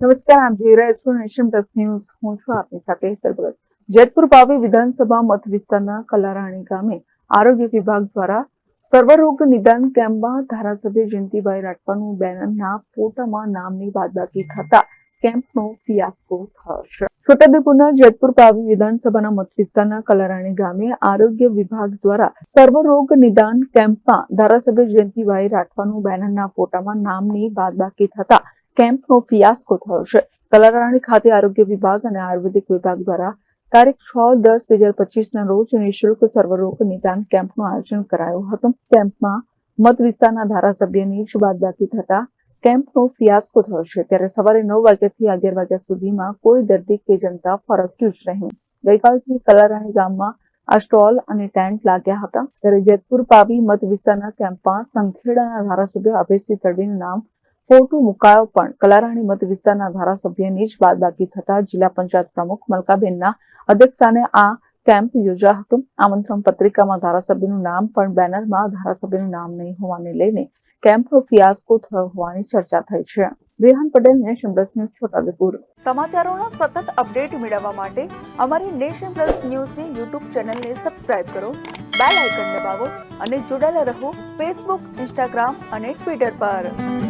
નમસ્કાર, આપ જોઈ રહ્યા છો નેશન પ્લસ ન્યૂઝ. હું છું આપની સાથે હેતર જેતપુર પાવી વિધાનસભા મત વિસ્તારના કલારાણી ગામે આરોગ્ય વિભાગ દ્વારા સર્વરોગ નિદાન કેમ્પમાં ધારાસભ્ય જયંતિભાઈ રાઠવાનું બેનરના ફોટામાં નામની બાદબાકી થતા કેમ્પનો ફિયાસ્કો થયો છે છોટાઉદેપુરના જેતપુર પાવી વિધાનસભાના મત વિસ્તારના કલારાણી ગામે આરોગ્ય વિભાગ દ્વારા સર્વરોગ નિદાન કેમ્પમાં ધારાસભ્ય જયંતિભાઈ રાઠવાનું બેનરના ફોટામાં નામની બાદબાકી થતા કેમ્પનો ફિયાસ્કો થયો છે. કલારાણી ખાતે આરોગ્ય વિભાગ અને આયુર્વેદિક વિભાગ દ્વારા તારીખ છ દસ બે હજાર પચીસના રોજ નિઃશુલ્ક સર્વરોગ નિદાન કેમ્પનું આયોજન કરાયું હતું. કેમ્પમાં મત વિસ્તારના ધારાસભ્યની જ બાદબાકી થતા કેમ્પનો ફિયાસ્કો થયો છે. ત્યારે સવારે નવ વાગ્યાથી અગિયાર વાગ્યા સુધીમાં કોઈ દર્દી કે જનતા ફરક્યું જ નહીં. ગઈકાલથી કલારાણી ગામમાં આ સ્ટોલ અને ટેન્ટ લાગ્યા હતા. ત્યારે જેતપુર પાવી મત વિસ્તારના કેમ્પમાં સંખેડાના ધારાસભ્ય અભયસિંહ તડવીનું નામ ફોટો મુકાયો પણ કલારાણી મત વિસ્તારના ધારાસભ્યની જ બાદબાકી થતા જિલ્લા પંચાયત પ્રમુખ મલકાબેનના અધ્યક્ષસ્થાને આ કેમ્પ યોજાયો હતો. આમંત્રણ પત્રિકામાં ધારાસભ્યનું નામ પણ બેનરમાં ધારાસભ્યનું નામ નહીં હોવાને લઈને કેમ્પનો ફિયાસ્કો થયો હોવાની ચર્ચા થઈ છે. Rehan Patel, nation plus news, Chhotaudepur. સમાચારોનો સતત અપડેટ મેળવવા માટે અમારી નેશન પ્લસ ન્યૂઝની યુટ્યુબ ચેનલને સબસ્ક્રાઇબ કરો, બેલ આઇકન દબાવો અને જોડાયેલા રહો ફેસબુક, ઇન્સ્ટાગ્રામ અને ટ્વિટર પર.